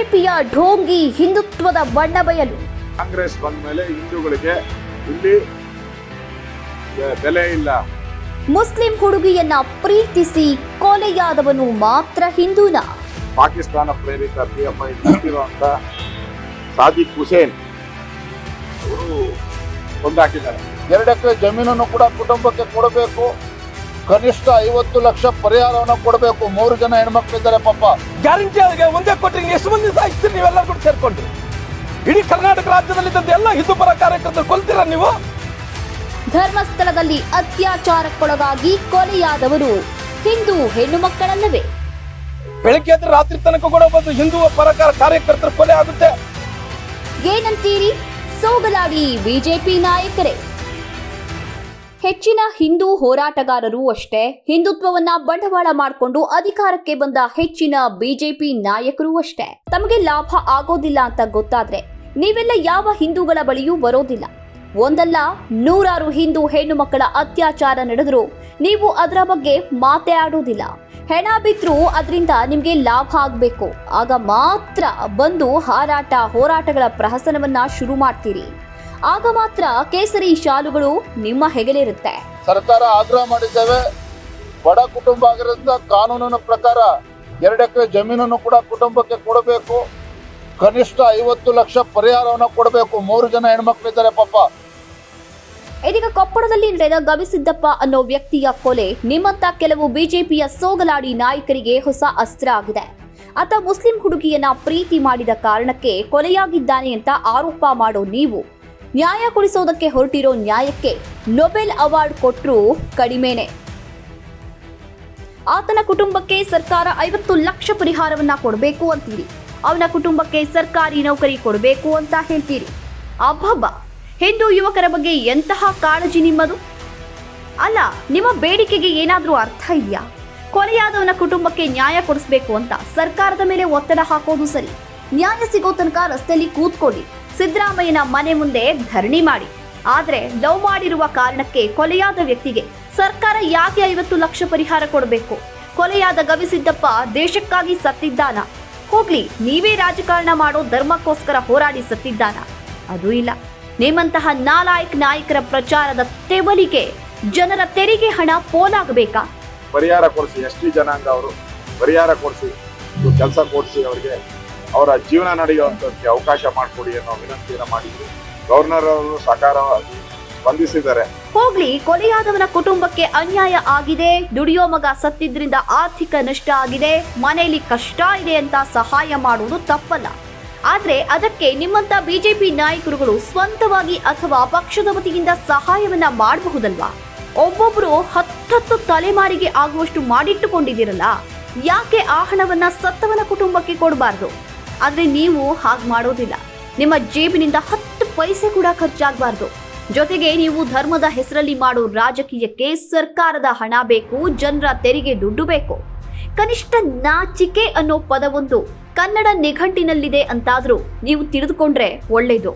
ಬಿಜೆಪಿಯ ಢೋಂಗಿ ಹಿಂದುತ್ವದ ಬಣ್ಣ ಬಯಲು. ಕಾಂಗ್ರೆಸ್ ಬಂದ ಮೇಲೆ ಹಿಂದೂಗಳಿಗೆ ಇಲ್ಲಿ ಬೆಲೆ ಇಲ್ಲ. ಮುಸ್ಲಿಂ ಹುಡುಗಿಯನ್ನ ಪ್ರೀತಿಸಿ ಕೊಲೆಯಾದವನು ಮಾತ್ರ ಹಿಂದೂನ. ಪಾಕಿಸ್ತಾನ ಪ್ರೇರಿತ P F I Sadiq Hussain ಅವರು ಕೊಂದಾಕಿದ್ದಾರೆ ಎರಡು ಎಕರೆ ಜಮೀನನ್ನು ಕೂಡ ಕುಟುಂಬಕ್ಕೆ ಕೊಡಬೇಕು. ಕನಿಷ್ಠ ಐವತ್ತು ಲಕ್ಷ ಪರಿಹಾರವನ್ನು ಕೊಡಬೇಕು. ಮೂರು ಜನ ಹೆಣ್ಮಕ್ಳಿದ್ದಾರೆ ಪಾಪ. ಗ್ಯಾರಂಟಿ ಅವರಿಗೆ ಒಂದೇ ಕೊಟ್ಟರೆ ಇನ್ನು ಎಷ್ಟು ಮಂದಿ ಸಾಯಿಸ್ತೀರಿ ನೀವೆಲ್ಲ ಕೂಡ ಸೇರ್ಕೊಂಡ್ರಿ. ಇಡೀ ಕರ್ನಾಟಕ ರಾಜ್ಯದಲ್ಲಿದ್ದಂತ ಎಲ್ಲ ಹಿಂದೂ ಪರ ಕಾರ್ಯಕರ್ತರು ಕೊಲ್ತೀರಾ ನೀವು? ಧರ್ಮಸ್ಥಳದಲ್ಲಿ ಅತ್ಯಾಚಾರಕ್ಕೊಳಗಾಗಿ ಕೊಲೆಯಾದವರು ಹಿಂದೂ ಹೆಣ್ಣು ಮಕ್ಕಳಲ್ಲವೇ ಬೆಳಗ್ಗೆ ಎದ್ದು ರಾತ್ರಿ ತನಕ ಕೂಡ ಬಂದು ಹಿಂದೂ ಪರಕಾರ ಕಾರ್ಯಕರ್ತರು ಕೊಲೆ ಆಗುತ್ತೆ. ಏನಂತೀರಿ? ಸೋಗಲಾಡಿ ಬಿಜೆಪಿ ನಾಯಕರೇ. ಹೆಚ್ಚಿನ ಹಿಂದೂ ಹೋರಾಟಗಾರರು ಅಷ್ಟೇ. ಹಿಂದುತ್ವವನ್ನ ಬಂಡವಾಳ ಮಾಡಿಕೊಂಡು ಅಧಿಕಾರಕ್ಕೆ ಬಂದ ಹೆಚ್ಚಿನ ಬಿಜೆಪಿ ನಾಯಕರು ಅಷ್ಟೇ. ತಮಗೆ ಲಾಭ ಆಗೋದಿಲ್ಲ ಅಂತ ಗೊತ್ತಾದ್ರೆ ನೀವೆಲ್ಲ ಯಾವ ಹಿಂದೂಗಳ ಬಳಿಯೂ ಬರೋದಿಲ್ಲ. ಒಂದಲ್ಲ, ನೂರಾರು ಹಿಂದೂ ಹೆಣ್ಣು ಮಕ್ಕಳ ಅತ್ಯಾಚಾರ ನಡೆದರೂ ನೀವು ಅದರ ಬಗ್ಗೆ ಮಾತೇ ಆಡೋದಿಲ್ಲ. ಹೆಣ ಅದರಿಂದ ನಿಮ್ಗೆ ಲಾಭ ಆಗ್ಬೇಕು. ಆಗ ಮಾತ್ರ ಬಂದು ಹಾರಾಟ, ಹೋರಾಟಗಳ ಪ್ರಹಸನವನ್ನ ಶುರು ಮಾಡ್ತೀರಿ. ಆಗ ಮಾತ್ರ ಕೇಸರಿ ಶಾಲುಗಳು ನಿಮ್ಮ ಹೆಗಲಿರುತ್ತೆ. ಸರ್ಕಾರ ಆಗ್ರಹ ಮಾಡಿದ್ದೇವೆ. ಬಡ ಕುಟುಂಬ ಆಗಿರೋದ್ರಿಂದ ಕಾನೂನಿನ ಪ್ರಕಾರ ಎರಡು ಎಕರೆ ಜಮೀನನ್ನು ಕೂಡ ಕುಟುಂಬಕ್ಕೆ ಕೊಡಬೇಕು. ಕನಿಷ್ಠ ಐವತ್ತು ಲಕ್ಷ ಪರಿಹಾರವನ್ನು ಕೊಡಬೇಕು. ಮೂರು ಜನ ಹೆಣ್ಮಕ್ಳಿದ್ದಾರೆ ಪಾಪ. ಇದೀಗ ಕೊಪ್ಪಳದಲ್ಲಿ ನಡೆದ ಗವಿಸಿದ್ದಪ್ಪ ಅನ್ನೋ ವ್ಯಕ್ತಿಯ ಕೊಲೆ ನಿಮ್ಮಂತ ಕೆಲವು ಬಿಜೆಪಿಯ ಸೋಗಲಾಡಿ ನಾಯಕರಿಗೆ ಹೊಸ ಅಸ್ತ್ರ ಆಗಿದೆ. ಆತ ಮುಸ್ಲಿಂ ಹುಡುಗಿಯನ್ನ ಪ್ರೀತಿ ಮಾಡಿದ ಕಾರಣಕ್ಕೆ ಕೊಲೆಯಾಗಿದ್ದಾನೆ ಅಂತ ಆರೋಪ ಮಾಡೋ ನೀವು. ನ್ಯಾಯ ಕೊಡಿಸೋದಕ್ಕೆ ಹೊರಟಿರೋ ನ್ಯಾಯಕ್ಕೆ ನೊಬೆಲ್ ಅವಾರ್ಡ್ ಕೊಟ್ಟರೂ ಕಡಿಮೆನೆ. ಆತನ ಕುಟುಂಬಕ್ಕೆ ಸರ್ಕಾರ ಐವತ್ತು ಲಕ್ಷ ಪರಿಹಾರವನ್ನ ಕೊಡಬೇಕು ಅಂತೀರಿ. ಅವನ ಕುಟುಂಬಕ್ಕೆ ಸರ್ಕಾರಿ ನೌಕರಿ ಕೊಡಬೇಕು ಅಂತ ಹೇಳ್ತೀರಿ. ಅಬ್ಬಬ್ಬ ಹಿಂದೂ ಯುವಕರ ಬಗ್ಗೆ ಎಂತಹ ಕಾಳಜಿ ನಿಮ್ಮದು? ಅಲ್ಲ, ನಿಮ್ಮ ಬೇಡಿಕೆಗೆ ಏನಾದರೂ ಅರ್ಥ ಇದೆಯಾ? ಕೊಲೆಯಾದವನ ಕುಟುಂಬಕ್ಕೆ ನ್ಯಾಯ ಕೊಡಿಸ್ಬೇಕು ಅಂತ ಸರ್ಕಾರದ ಮೇಲೆ ಒತ್ತಡ ಹಾಕೋದು ಸರಿ. ನ್ಯಾಯ ಸಿಗೋ ತನಕ ರಸ್ತೆಯಲ್ಲಿ ಕೂತ್ಕೊಳ್ಳಿ. ಸಿದ್ದರಾಮಯ್ಯನ ಮನೆ ಮುಂದೆ ಧರಣಿ ಮಾಡಿ. ಆದರೆ ಲವ್ ಮಾಡಿರುವ ಕಾರಣಕ್ಕೆ ಕೊಲೆಯಾದ ವ್ಯಕ್ತಿಗೆ ಸರ್ಕಾರ ಯಾಕೆ ಐವತ್ತು ಲಕ್ಷ ಪರಿಹಾರ ಕೊಡಬೇಕು? ಕೊಲೆಯಾದ ಗವಿಸಿದ್ದಪ್ಪ ದೇಶಕ್ಕಾಗಿ ಸತ್ತಿದ್ದಾನ. ಹೋಗ್ಲಿ, ನೀವೇ ರಾಜಕಾರಣ ಮಾಡೋ ಧರ್ಮಕ್ಕೋಸ್ಕರ ಹೋರಾಡಿ ಸತ್ತಿದ್ದಾನ. ಅದು ಇಲ್ಲ. ನಿಮ್ಮಂತಹ ನಾಲಾಯಕ್ ನಾಯಕರ ಪ್ರಚಾರದ ತೆವಲಿಗೆ ಜನರ ತೆರಿಗೆ ಹಣ ಪೋಲಾಗಬೇಕಾ? ಪರಿಹಾರ ಕೊಡಿಸಿ ಎಸ್ ಟಿ ಜನಾಂಗ ಅವರು. ಪರಿಹಾರ ಕೊಡಿಸಿ, ಕೆಲಸ ಕೊಡಿಸಿ ಅವರಿಗೆ. ಅವರ ಜೀವನ ನಡೆಯುವಂಥದ್ದಕ್ಕೆ ಅವಕಾಶ ಮಾಡಿಕೊಡಿ ಅನ್ನೋ ವಿನಂತಿಯನ್ನು ಮಾಡಿದ್ರು. ಗವರ್ನರ್ ಅವರು ಸಕಾರವಾಗಿ ಸ್ಪಂದಿಸಿದ್ದಾರೆ. ಹೋಗ್ಲಿ, ಕೊಲೆಯಾದವನ ಕುಟುಂಬಕ್ಕೆ ಅನ್ಯಾಯ ಆಗಿದೆ, ದುಡಿಯೋ ಮಗ ಸತ್ತಿದ್ರಿಂದ ಆರ್ಥಿಕ ನಷ್ಟ ಆಗಿದೆ ಮನೆಯಲ್ಲಿ ಕಷ್ಟ ಇದೆ ಅಂತ ಸಹಾಯ ಮಾಡುವುದು ತಪ್ಪಲ್ಲ. ಆದ್ರೆ ಅದಕ್ಕೆ ನಿಮ್ಮಂತ ಬಿಜೆಪಿ ನಾಯಕರುಗಳು ಸ್ವಂತವಾಗಿ ಅಥವಾ ಪಕ್ಷದ ವತಿಯಿಂದ ಸಹಾಯವನ್ನ ಮಾಡಬಹುದಲ್ವಾ? ಒಬ್ಬೊಬ್ರು ಹತ್ತತ್ತು ತಲೆಮಾರಿಗೆ ಆಗುವಷ್ಟು ಮಾಡಿಟ್ಟುಕೊಂಡಿದ್ದೀರಲ್ಲ. ಯಾಕೆ ಆ ಸತ್ತವನ ಕುಟುಂಬಕ್ಕೆ ಕೊಡಬಾರ್ದು? ಆದ್ರೆ ನೀವು ಹಾಗೆ ಮಾಡೋದಿಲ್ಲ. ನಿಮ್ಮ ಜೇಬಿನಿಂದ ಹತ್ತು ಪೈಸೆ ಕೂಡ ಖರ್ಚಾಗಬಾರ್ದು. ಜೊತೆಗೆ ನೀವು ಧರ್ಮದ ಹೆಸರಲ್ಲಿ ಮಾಡೋ ರಾಜಕೀಯಕ್ಕೆ ಸರ್ಕಾರದ ಹಣ ಬೇಕು, ಜನರ ತೆರಿಗೆ ದುಡ್ಡು ಬೇಕು. ಕನಿಷ್ಠ ನಾಚಿಕೆ ಅನ್ನೋ ಪದವೊಂದು ಕನ್ನಡ ನಿಘಂಟಿನಲ್ಲಿದೆ ಅಂತಾದ್ರೂ ನೀವು ತಿಳಿದುಕೊಂಡ್ರೆ ಒಳ್ಳೇದು.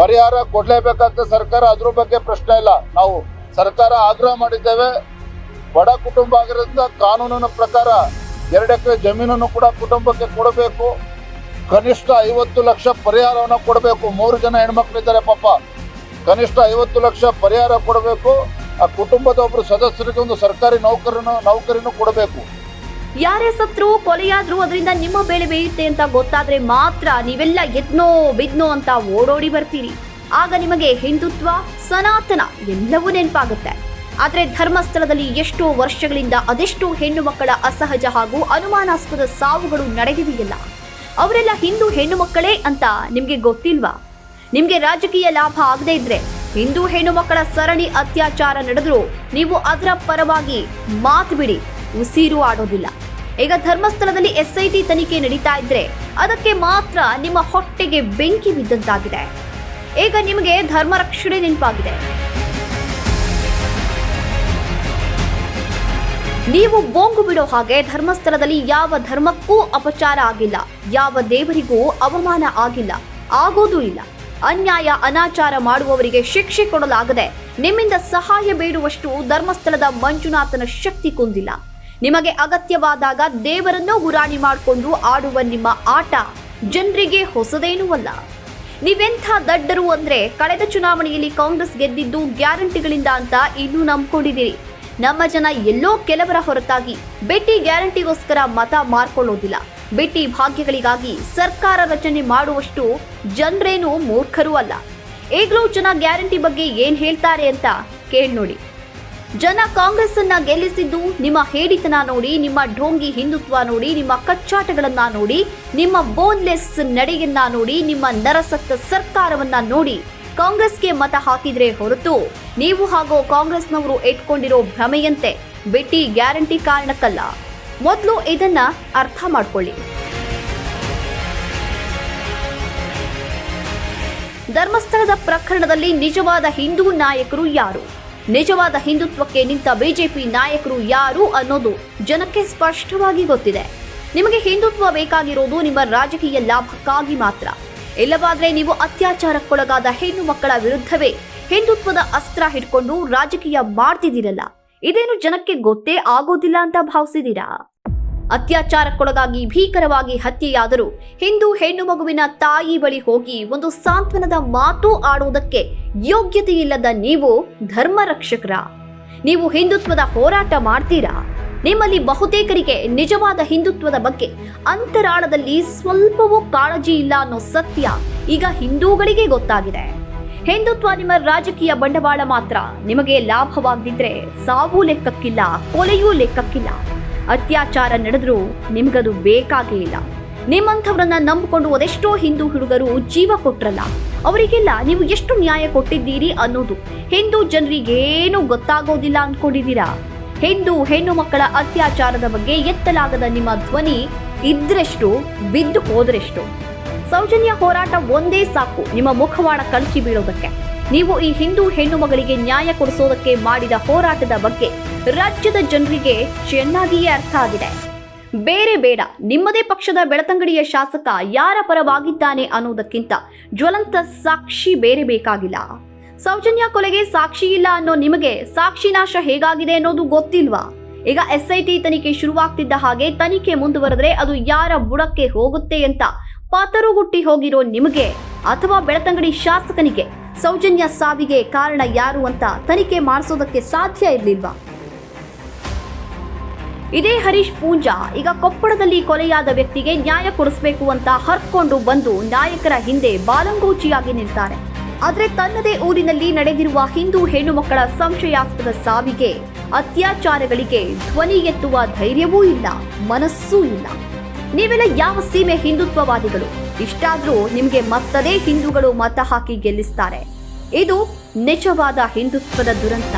ಪರಿಹಾರ ಕೊಡ್ಲೇಬೇಕಾಗ್ತದೆ ಸರ್ಕಾರ, ಅದ್ರ ಬಗ್ಗೆ ಪ್ರಶ್ನೆ ಇಲ್ಲ. ನಾವು ಸರ್ಕಾರ ಆಗ್ರಹ ಮಾಡಿದ್ದೇವೆ. ಬಡ ಕುಟುಂಬ ಆಗಿರೋದ್ರಿಂದ ಕಾನೂನಿನ ಪ್ರಕಾರ ಎರಡು ಎಕರೆ ಜಮೀನನ್ನು ಕೂಡ ಕುಟುಂಬಕ್ಕೆ ಕೊಡಬೇಕು. ಕನಿಷ್ಠ ಐವತ್ತು ಲಕ್ಷ ಪರಿಹಾರವನ್ನು ಕೊಡಬೇಕು. ಮೂರು ಜನ ಹೆಣ್ಮಕ್ಳಿದ್ದಾರೆ ಪಾಪ. ಕನಿಷ್ಠ ಐವತ್ತು ಲಕ್ಷ ಪರಿಹಾರ ಕೊಡಬೇಕು. ಆ ಕುಟುಂಬದ ಒಬ್ಬರು ಸದಸ್ಯರಿಗೆ ಒಂದು ಸರ್ಕಾರಿ ನೌಕರನು ನೌಕರಿನೂ ಕೊಡಬೇಕು. ಯಾರೇ ಸತ್ರು, ಕೊಲೆಯಾದ್ರೂ ಅದರಿಂದ ನಿಮ್ಮ ಬೆಳೆ ಬೇಯುತ್ತೆ ಅಂತ ಗೊತ್ತಾದ್ರೆ ಮಾತ್ರ ನೀವೆಲ್ಲ ಎದ್ನೋ, ಬಿದ್ನೋ ಅಂತ ಓಡೋಡಿ ಬರ್ತೀರಿ. ಆಗ ನಿಮಗೆ ಹಿಂದುತ್ವ, ಸನಾತನ ಎಲ್ಲವೂ ನೆನಪಾಗುತ್ತೆ. ಆದರೆ ಧರ್ಮಸ್ಥಳದಲ್ಲಿ ಎಷ್ಟೋ ವರ್ಷಗಳಿಂದ ಅದೆಷ್ಟೋ ಹೆಣ್ಣು ಮಕ್ಕಳ ಅಸಹಜ ಹಾಗೂ ಅನುಮಾನಾಸ್ಪದ ಸಾವುಗಳು ನಡೆದಿದೆಯಲ್ಲ. ಅವರೆಲ್ಲ ಹಿಂದೂ ಹೆಣ್ಣು ಮಕ್ಕಳೇ ಅಂತ ನಿಮ್ಗೆ ಗೊತ್ತಿಲ್ವಾ? ನಿಮ್ಗೆ ರಾಜಕೀಯ ಲಾಭ ಆಗದೇ ಇದ್ರೆ ಹಿಂದೂ ಹೆಣ್ಣು ಮಕ್ಕಳ ಸರಣಿ ಅತ್ಯಾಚಾರ ನಡೆದ್ರು ನೀವು ಅದರ ಪರವಾಗಿ ಮಾತು ಬಿಡಿ, ಉಸಿರು ಆಡೋದಿಲ್ಲ. ಈಗ ಧರ್ಮಸ್ಥಳದಲ್ಲಿ ಎಸ್ಐಟಿ ತನಿಖೆ ನಡೀತಾ ಇದ್ರೆ ಅದಕ್ಕೆ ಮಾತ್ರ ನಿಮ್ಮ ಹೊಟ್ಟೆಗೆ ಬೆಂಕಿ ಬಿದ್ದಂತಾಗಿದೆ. ಈಗ ನಿಮಗೆ ಧರ್ಮ ರಕ್ಷಣೆ ನೆನಪಾಗಿದೆ. ನೀವು ಬೊಂಗು ಬಿಡೋ ಹಾಗೆ ಧರ್ಮಸ್ಥಳದಲ್ಲಿ ಯಾವ ಧರ್ಮಕ್ಕೂ ಅಪಚಾರ ಆಗಿಲ್ಲ. ಯಾವ ದೇವರಿಗೂ ಅವಮಾನ ಆಗಿಲ್ಲ. ಆಗೋದೂ ಇಲ್ಲ. ಅನ್ಯಾಯ, ಅನಾಚಾರ ಮಾಡುವವರಿಗೆ ಶಿಕ್ಷೆ ಕೊಡಲಾಗದೆ ನಿಮ್ಮಿಂದ ಸಹಾಯ ಬೇಡುವಷ್ಟು ಧರ್ಮಸ್ಥಳದ ಮಂಜುನಾಥನ ಶಕ್ತಿ ಕುಂದಿಲ್ಲ. ನಿಮಗೆ ಅಗತ್ಯವಾದಾಗ ದೇವರನ್ನು ಗುರಾಣಿ ಮಾಡಿಕೊಂಡು ಆಡುವ ನಿಮ್ಮ ಆಟ ಜನರಿಗೆ ಹೊಸದೇನೂ ಅಲ್ಲ. ನೀವೆಂಥ ದಡ್ಡರು ಅಂದ್ರೆ ಕಳೆದ ಚುನಾವಣೆಯಲ್ಲಿ ಕಾಂಗ್ರೆಸ್ ಗೆದ್ದಿದ್ದು ಗ್ಯಾರಂಟಿಗಳಿಂದ ಅಂತ ಇನ್ನೂ ನಂಬ್ಕೊಂಡಿದ್ದೀರಿ. ನಮ್ಮ ಜನ ಎಲ್ಲೋ ಕೆಲವರ ಹೊರತಾಗಿ ಬೆಟ್ಟಿ ಗ್ಯಾರಂಟಿಗೋಸ್ಕರ ಮತ ಮಾರ್ಕೊಳ್ಳೋದಿಲ್ಲ. ಬೆಟ್ಟಿ ಭಾಗ್ಯಗಳಿಗಾಗಿ ಸರ್ಕಾರ ರಚನೆ ಮಾಡುವಷ್ಟು ಜನರೇನು ಮೂರ್ಖರೂ ಅಲ್ಲ. ಈಗಲೂ ಜನ ಗ್ಯಾರಂಟಿ ಬಗ್ಗೆ ಏನ್ ಹೇಳ್ತಾರೆ ಅಂತ ಕೇಳಿ ನೋಡಿ. ಜನ ಕಾಂಗ್ರೆಸ್ ಅನ್ನ ಗೆಲ್ಲಿಸಿದ್ದು ನಿಮ್ಮ ಹೇಡಿತನ ನೋಡಿ, ನಿಮ್ಮ ಢೋಂಗಿ ಹಿಂದುತ್ವ ನೋಡಿ, ನಿಮ್ಮ ಕಚ್ಚಾಟಗಳನ್ನ ನೋಡಿ, ನಿಮ್ಮ ಬೋನ್ಲೆಸ್ ನಡೆಯನ್ನ ನೋಡಿ, ನಿಮ್ಮ ನರಸತ್ತ ಸರ್ಕಾರವನ್ನ ನೋಡಿ ಕಾಂಗ್ರೆಸ್ಗೆ ಮತ ಹಾಕಿದ್ರೆ ಹೊರತು ನೀವು ಹಾಗೂ ಕಾಂಗ್ರೆಸ್ನವರು ಇಟ್ಕೊಂಡಿರೋ ಭ್ರಮೆಯಂತೆ ಬಿಟ್ಟಿ ಗ್ಯಾರಂಟಿ ಕಾರಣಕ್ಕಲ್ಲ. ಮೊದಲು ಇದನ್ನ ಅರ್ಥ ಮಾಡ್ಕೊಳ್ಳಿ. ಧರ್ಮಸ್ಥಳದ ಪ್ರಕರಣದಲ್ಲಿ ನಿಜವಾದ ಹಿಂದೂ ನಾಯಕರು ಯಾರು? ನಿಜವಾದ ಹಿಂದುತ್ವಕ್ಕೆ ನಿಂತ ಬಿಜೆಪಿ ನಾಯಕರು ಯಾರು ಅನ್ನೋದು ಜನಕ್ಕೆ ಸ್ಪಷ್ಟವಾಗಿ ಗೊತ್ತಿದೆ. ನಿಮಗೆ ಹಿಂದುತ್ವ ಬೇಕಾಗಿರೋದು ನಿಮ್ಮ ರಾಜಕೀಯ ಲಾಭಕ್ಕಾಗಿ ಮಾತ್ರ. ಇಲ್ಲವಾದ್ರೆ ನೀವು ಅತ್ಯಾಚಾರಕ್ಕೊಳಗಾದ ಹೆಣ್ಣು ಮಕ್ಕಳ ವಿರುದ್ಧವೇ ಹಿಂದುತ್ವದ ಅಸ್ತ್ರ ಹಿಡ್ಕೊಂಡು ರಾಜಕೀಯ ಮಾಡ್ತಿದ್ದೀರಲ್ಲ. ಇದೇನು ಜನಕ್ಕೆ ಗೊತ್ತೇ ಆಗೋದಿಲ್ಲ ಅಂತ ಭಾವಿಸಿದೀರಾ ಅತ್ಯಾಚಾರಕ್ಕೊಳಗಾಗಿ ಭೀಕರವಾಗಿ ಹತ್ಯೆಯಾದರೂ ಹಿಂದೂ ಹೆಣ್ಣು ಮಗುವಿನ ತಾಯಿ ಬಳಿ ಹೋಗಿ ಒಂದು ಸಾಂತ್ವನದ ಮಾತು ಆಡುವುದಕ್ಕೆ ಯೋಗ್ಯತೆ ಇಲ್ಲದ ನೀವು ಧರ್ಮ ರಕ್ಷಕರ ನೀವು ಹಿಂದುತ್ವದ ಹೋರಾಟ ಮಾಡ್ತೀರಾ? ನಿಮ್ಮಲ್ಲಿ ಬಹುತೇಕರಿಗೆ ನಿಜವಾದ ಹಿಂದುತ್ವದ ಬಗ್ಗೆ ಅಂತರಾಳದಲ್ಲಿ ಸ್ವಲ್ಪವೂ ಕಾಳಜಿ ಇಲ್ಲ ಅನ್ನೋ ಸತ್ಯ ಈಗ ಹಿಂದೂಗಳಿಗೆ ಗೊತ್ತಾಗಿದೆ. ಹಿಂದುತ್ವ ನಿಮ್ಮ ರಾಜಕೀಯ ಬಂಡವಾಳ ಮಾತ್ರ. ನಿಮಗೆ ಲಾಭವಾಗದಿದ್ರೆ ಸಾವು ಲೆಕ್ಕಕ್ಕಿಲ್ಲ, ಕೊಲೆಯೂ ಲೆಕ್ಕಕ್ಕಿಲ್ಲ. ಅತ್ಯಾಚಾರ ನಡೆದರೂ ನಿಮಗದು ಬೇಕಾಗೇ ಇಲ್ಲ. ನಿಮ್ಮಂಥವ್ರನ್ನ ನಂಬಿಕೊಂಡು ಅದೆಷ್ಟೋ ಹಿಂದೂ ಹುಡುಗರು ಜೀವ ಕೊಟ್ರಲ್ಲ. ಅವರಿಗೆಲ್ಲ ನೀವು ಎಷ್ಟು ನ್ಯಾಯ ಕೊಟ್ಟಿದ್ದೀರಿ ಅನ್ನೋದು ಹಿಂದೂ ಜನರಿಗೇನು ಗೊತ್ತಾಗೋದಿಲ್ಲ ಅನ್ಕೊಂಡಿದ್ದೀರಾ ಹಿಂದೂ ಹೆಣ್ಣು ಮಕ್ಕಳ ಅತ್ಯಾಚಾರದ ಬಗ್ಗೆ ಎತ್ತಲಾಗದ ನಿಮ್ಮ ಧ್ವನಿ ಇದ್ರೆಷ್ಟು, ಬಿದ್ದು ಹೋದ್ರೆಷ್ಟು? ಸೌಜನ್ಯ ಹೋರಾಟ ಒಂದೇ ಸಾಕು, ನಿಮ್ಮ ಮುಖವಾಡ ಕಳಚಿ ಬೀಳೋದಕ್ಕೆ. ನೀವು ಈ ಹಿಂದೂ ಹೆಣ್ಣು ಮಗಳಿಗೆ ನ್ಯಾಯ ಕೊಡಿಸೋದಕ್ಕೆ ಮಾಡಿದ ಹೋರಾಟದ ಬಗ್ಗೆ ರಾಜ್ಯದ ಜನರಿಗೆ ಚೆನ್ನಾಗಿಯೇ ಅರ್ಥ ಆಗಿದೆ. ಬೇರೆ ಬೇಡ, ನಿಮ್ಮದೇ ಪಕ್ಷದ ಬೆಳತಂಗಡಿಯ ಶಾಸಕ ಯಾರ ಪರವಾಗಿದ್ದಾನೆ ಅನ್ನೋದಕ್ಕಿಂತ ಜ್ವಲಂತ ಸಾಕ್ಷಿ ಬೇರೆ ಬೇಕಾಗಿಲ್ಲ. ಸೌಜನ್ಯ ಕೊಲೆಗೆ ಸಾಕ್ಷಿ ಇಲ್ಲ ಅನ್ನೋ ನಿಮಗೆ ಸಾಕ್ಷಿ ನಾಶ ಹೇಗಾಗಿದೆ ಅನ್ನೋದು ಗೊತ್ತಿಲ್ವಾ? ಈಗ ಎಸ್ಐಟಿ ತನಿಖೆ ಶುರುವಾಗ್ತಿದ್ದ ಹಾಗೆ ತನಿಖೆ ಮುಂದುವರೆದ್ರೆ ಅದು ಯಾರ ಬುಡಕ್ಕೆ ಹೋಗುತ್ತೆ ಅಂತ ಪಾತರುಗುಟ್ಟಿ ಹೋಗಿರೋ ನಿಮಗೆ ಅಥವಾ ಬೆಳತಂಗಡಿ ಶಾಸಕನಿಗೆ ಸೌಜನ್ಯ ಸಾವಿಗೆ ಕಾರಣ ಯಾರು ಅಂತ ತನಿಖೆ ಮಾಡಿಸೋದಕ್ಕೆ ಸಾಧ್ಯ ಇರಲಿಲ್ವಾ? ಇದೇ ಹರೀಶ್ ಪೂಂಜಾ, ಈಗ ಕೊಪ್ಪಳದಲ್ಲಿ ಕೊಲೆಯಾದ ವ್ಯಕ್ತಿಗೆ ನ್ಯಾಯ ಕೊಡಿಸಬೇಕು ಅಂತ ಹರ್ಕೊಂಡು ಬಂದು ನಾಯಕರ ಹಿಂದೆ ಬಾಲಂಗೂಚಿಯಾಗಿ ನಿಲ್ತಾರೆ. ಆದ್ರೆ ತನ್ನದೇ ಊರಿನಲ್ಲಿ ನಡೆದಿರುವ ಹಿಂದೂ ಹೆಣ್ಣು ಮಕ್ಕಳ ಸಂಶಯಾಸ್ಪದ ಸಾವಿಗೆ ಅತ್ಯಾಚಾರಗಳಿಗೆ ಧ್ವನಿ ಎತ್ತುವ ಧೈರ್ಯವೂ ಇಲ್ಲ, ಮನಸ್ಸೂ ಇಲ್ಲ. ನೀವೆಲ್ಲ ಯಾವ ಸೀಮೆ ಹಿಂದುತ್ವವಾದಿಗಳು? ಇಷ್ಟಾದ್ರೂ ನಿಮಗೆ ಮತ್ತದೇ ಹಿಂದೂಗಳು ಮತ ಹಾಕಿ ಗೆಲ್ಲಿಸ್ತಾರೆ. ಇದು ನಿಜವಾದ ಹಿಂದುತ್ವದ ದುರಂತ.